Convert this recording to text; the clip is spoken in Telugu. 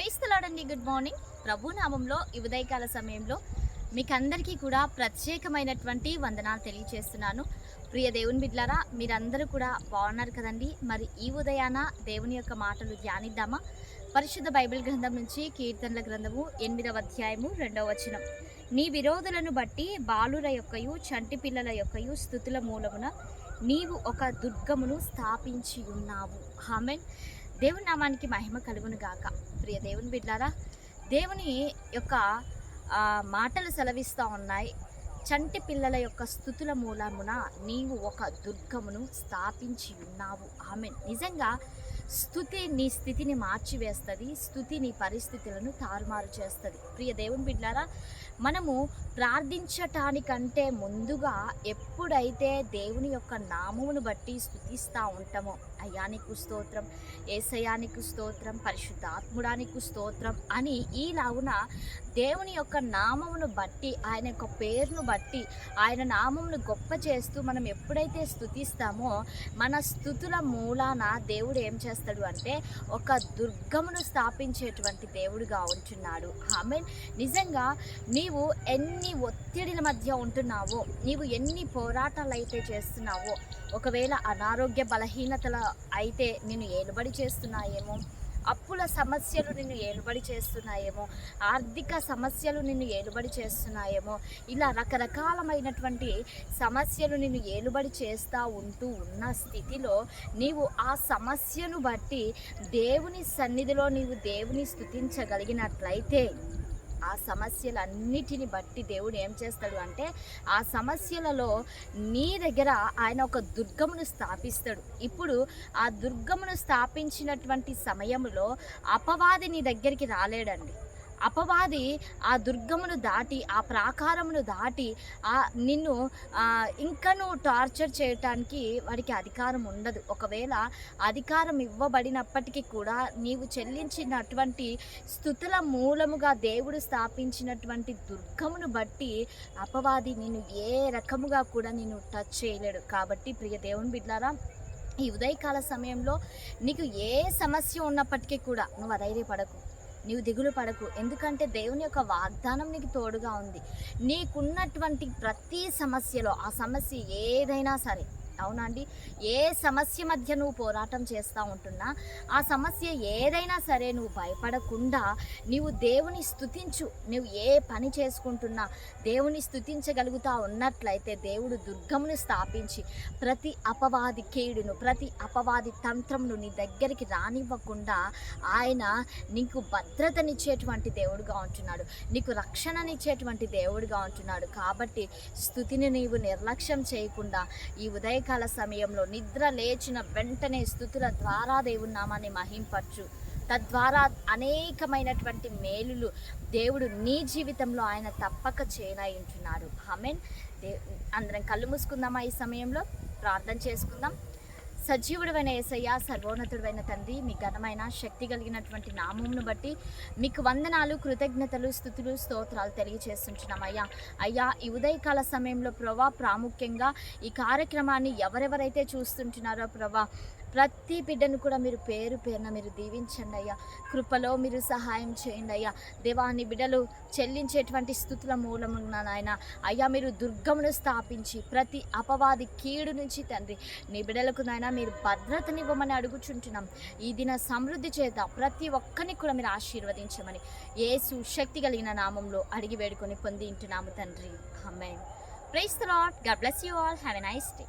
క్రైస్తలాడండి గుడ్ మార్నింగ్. ప్రభు నామంలో ఈ ఉదయకాల సమయంలో మీకు అందరికీ కూడా ప్రత్యేకమైనటువంటి వందనాలు తెలియజేస్తున్నాను ప్రియ దేవుని బిడ్లారా మీరందరూ కూడా బాగున్నారు కదండి. మరి ఈ ఉదయాన దేవుని యొక్క మాటలు ధ్యానిద్దామా? పరిశుద్ధ బైబిల్ గ్రంథం నుంచి కీర్తనల గ్రంథము ఎనిమిదవ అధ్యాయము రెండవ వచనం. నీ విరోధులను బట్టి బాలుర యొక్కయు చంటి పిల్లల యొక్కయు స్థుతుల మూలమున నీవు ఒక దుర్గమును స్థాపించి ఉన్నావు. హామెన్ దేవుని నామానికి మహిమ కలుగును గాక. ప్రియ దేవుని బిడ్డారా దేవుని యొక్క మాటలు సెలవిస్తూ ఉన్నాయి. చంటి పిల్లల యొక్క స్థుతుల మూలమున నీవు ఒక దుర్గమును స్థాపించి ఉన్నావు. ఆమె నిజంగా స్థుతి నీ స్థితిని మార్చివేస్తుంది స్థుతి నీ పరిస్థితులను తారుమారు చేస్తుంది. ప్రియ దేవుని బిడ్డారా మనము ప్రార్థించటానికంటే ముందుగా ఎప్పుడైతే దేవుని యొక్క నామమును బట్టి స్థుతిస్తూ ఉంటామో అయ్యానికి స్తోత్రం ఏసయానికి స్తోత్రం పరిశుద్ధాత్ముడానికి స్తోత్రం అని ఈలాగున దేవుని యొక్క నామమును బట్టి ఆయన యొక్క పేరును బట్టి ఆయన నామమును గొప్ప చేస్తూ మనం ఎప్పుడైతే స్థుతిస్తామో మన స్థుతుల మూలాన దేవుడు ఏం చేస్తాడు? అంటే ఒక దుర్గమును స్థాపించేటువంటి దేవుడుగా ఉంటున్నాడు. ఆమె నిజంగా నీవు ఎన్ని ఒత్తిడిల మధ్య ఉంటున్నావో నీవు ఎన్ని పోరాటాలు అయితే చేస్తున్నావో ఒకవేళ అనారోగ్య బలహీనతల అయితే నేను ఏలుబడి చేస్తున్నాయేమో అప్పుల సమస్యలు నిన్ను ఏలుబడి చేస్తున్నాయేమో ఆర్థిక సమస్యలు నిన్ను ఏలుబడి చేస్తున్నాయేమో ఇలా రకరకాలమైనటువంటి సమస్యలు నిన్ను ఏలుబడి చేస్తూ ఉంటూ ఉన్న స్థితిలో నీవు ఆ సమస్యను బట్టి దేవుని సన్నిధిలో నీవు దేవుని స్థుతించగలిగినట్లయితే ఆ సమస్యలన్నిటిని బట్టి దేవుడు ఏం చేస్తాడు అంటే ఆ సమస్యలలో నీ దగ్గర ఆయన ఒక దుర్గమును స్థాపిస్తాడు. ఇప్పుడు ఆ దుర్గమును స్థాపించినటువంటి సమయంలో అపవాది నీ దగ్గరికి రాలేడండి. అపవాది ఆ దుర్గమును దాటి ఆ ప్రాకారమును దాటి ఆ నిన్ను ఇంకను ఇంకా నువ్వు టార్చర్ చేయటానికి వాడికి అధికారం ఉండదు. ఒకవేళ అధికారం ఇవ్వబడినప్పటికీ కూడా నీవు చెల్లించినటువంటి స్థుతుల మూలముగా దేవుడు స్థాపించినటువంటి దుర్గమును బట్టి అపవాది నిన్ను ఏ రకముగా కూడా నేను టచ్ చేయలేడు. కాబట్టి ప్రియ దేవుని బిడ్డారా ఈ ఉదయకాల సమయంలో నీకు ఏ సమస్య ఉన్నప్పటికీ కూడా నువ్వు అధైర్యపడకు. నీవు దిగులు పడకు. ఎందుకంటే దేవుని యొక్క వాగ్దానం నీకు తోడుగా ఉంది. నీకున్నటువంటి ప్రతి సమస్యలో ఆ సమస్య ఏదైనా సరే అవునా అండి? ఏ సమస్య మధ్య నువ్వు పోరాటం చేస్తూ ఉంటున్నా ఆ సమస్య ఏదైనా సరే నువ్వు భయపడకుండా నీవు దేవుని స్థుతించు నువ్వు ఏ పని చేసుకుంటున్నా దేవుని స్థుతించగలుగుతా ఉన్నట్లయితే దేవుడు దుర్గమును స్థాపించి ప్రతి అపవాది కీడును ప్రతి అపవాది తంత్రమును నీ దగ్గరికి రానివ్వకుండా ఆయన నీకు భద్రతనిచ్చేటువంటి దేవుడుగా ఉంటున్నాడు. నీకు రక్షణనిచ్చేటువంటి దేవుడుగా ఉంటున్నాడు. కాబట్టి స్థుతిని నీవు నిర్లక్ష్యం చేయకుండా ఈ ఉదయకాల సమయంలో నిద్ర లేచిన వెంటనే స్థుతుల ద్వారా దేవుని నామాన్ని మహింపరచు. తద్వారా అనేకమైనటువంటి మేలులు దేవుడు నీ జీవితంలో ఆయన తప్పక చేయనై ఉంటున్నాడు ఆమెన్. దే అందరం కళ్ళు మూసుకుందామా ఈ సమయంలో? ప్రార్థన చేసుకుందాం. సజీవుడైన ఏసయ్య సర్వోన్నతుడైన తండ్రి మీ ఘనమైన శక్తి కలిగినటువంటి నామంను బట్టి మీకు వందనాలు కృతజ్ఞతలు స్థుతులు స్తోత్రాలు తెలియజేస్తుంటున్నాం అయ్యా అయ్యా ఈ ఉదయకాల సమయంలో ప్రభా ప్రాముఖ్యంగా ఈ కార్యక్రమాన్ని ఎవరెవరైతే చూస్తుంటున్నారో ప్రభా ప్రతి బిడ్డను కూడా మీరు పేరు పేరున మీరు దీవించండి అయ్యా. కృపలో మీరు సహాయం చేయండి అయ్యా. దేవాన్ని బిడ్డలు చెల్లించేటువంటి స్థుతుల మూలమున నాయన అయ్యా మీరు దుర్గమును స్థాపించి ప్రతి అపవాది కీడు నుంచి తండ్రి నీ బిడ్డలకు నాయన మీరు భద్రతనివ్వమని అడుగుచుంటున్నాం. ఈ దిన సమృద్ధి చేత ప్రతి ఒక్కరిని కూడా మీరు ఆశీర్వదించమని యేసు శక్తి కలిగిన నామంలో అడిగి వేడుకొని పొంది ఇంటున్నాము తండ్రి. అమ్మాయి praise the lord God bless you all. Have a nice day.